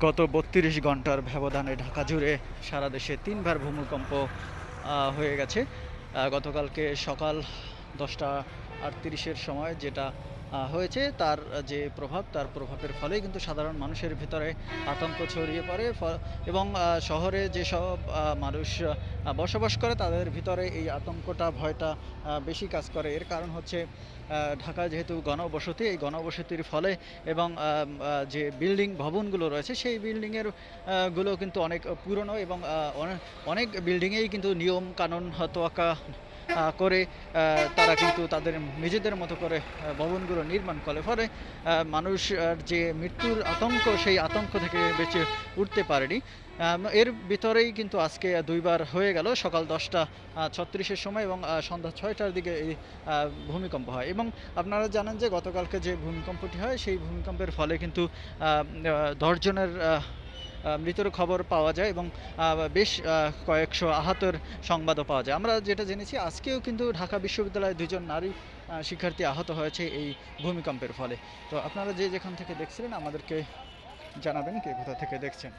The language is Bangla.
গত বত্রিশ ঘণ্টার ব্যবধানে ঢাকা জুড়ে সারা দেশে তিনবার ভূমিকম্প হয়ে গেছে। গতকালকে সকাল দশটা আটত্রিশের সময় যেটা হয়েছে। তার যে প্রভাব, তার প্রভাবের ফলেই কিন্তু সাধারণ মানুষের ভিতরে আতঙ্ক ছড়িয়ে পড়ে। এবং শহরে যেসব মানুষ বসবাস করে, তাদের ভিতরে এই আতঙ্কটা, ভয়টা বেশি কাজ করে। এর কারণ হচ্ছে ঢাকা যেহেতু গণবসতি, এই গণবসতির ফলে এবং যে বিল্ডিং ভবনগুলো রয়েছে, সেই বিল্ডিংয়েরগুলো কিন্তু অনেক পুরনো এবং অনেক বিল্ডিংয়েই কিন্তু নিয়ম কানুন তোয়াক্কা করে তারা কিন্তু তাদের নিজেদের মতো করে ভবনগুলো নির্মাণ করে। ফলে মানুষ যে মৃত্যুর আতঙ্ক, সেই আতঙ্ক থেকে বেঁচে উঠতে পারেনি। এর ভিতরেই কিন্তু আজকে দুইবার হয়ে গেল। সকাল দশটা ছত্রিশের সময় এবং সন্ধ্যা ছয়টার দিকে এই ভূমিকম্প হয়। এবং আপনারা জানেন যে গতকালকে যে ভূমিকম্পটি হয়, সেই ভূমিকম্পের ফলে কিন্তু দশজনের আহ, খবর পাওয়া যায় এবং বেশ কয়েকশো আহতের সংবাদও পাওয়া যায়। আমরা যেটা জেনেছি আজকেও কিন্তু ঢাকা বিশ্ববিদ্যালয়ে দুজন নারী শিক্ষার্থী আহত হয়েছে এই ভূমিকম্পের ফলে। তো আপনারা যে যেখান থেকে দেখছিলেন আমাদেরকে জানাবেন কে কোথা থেকে দেখছেন।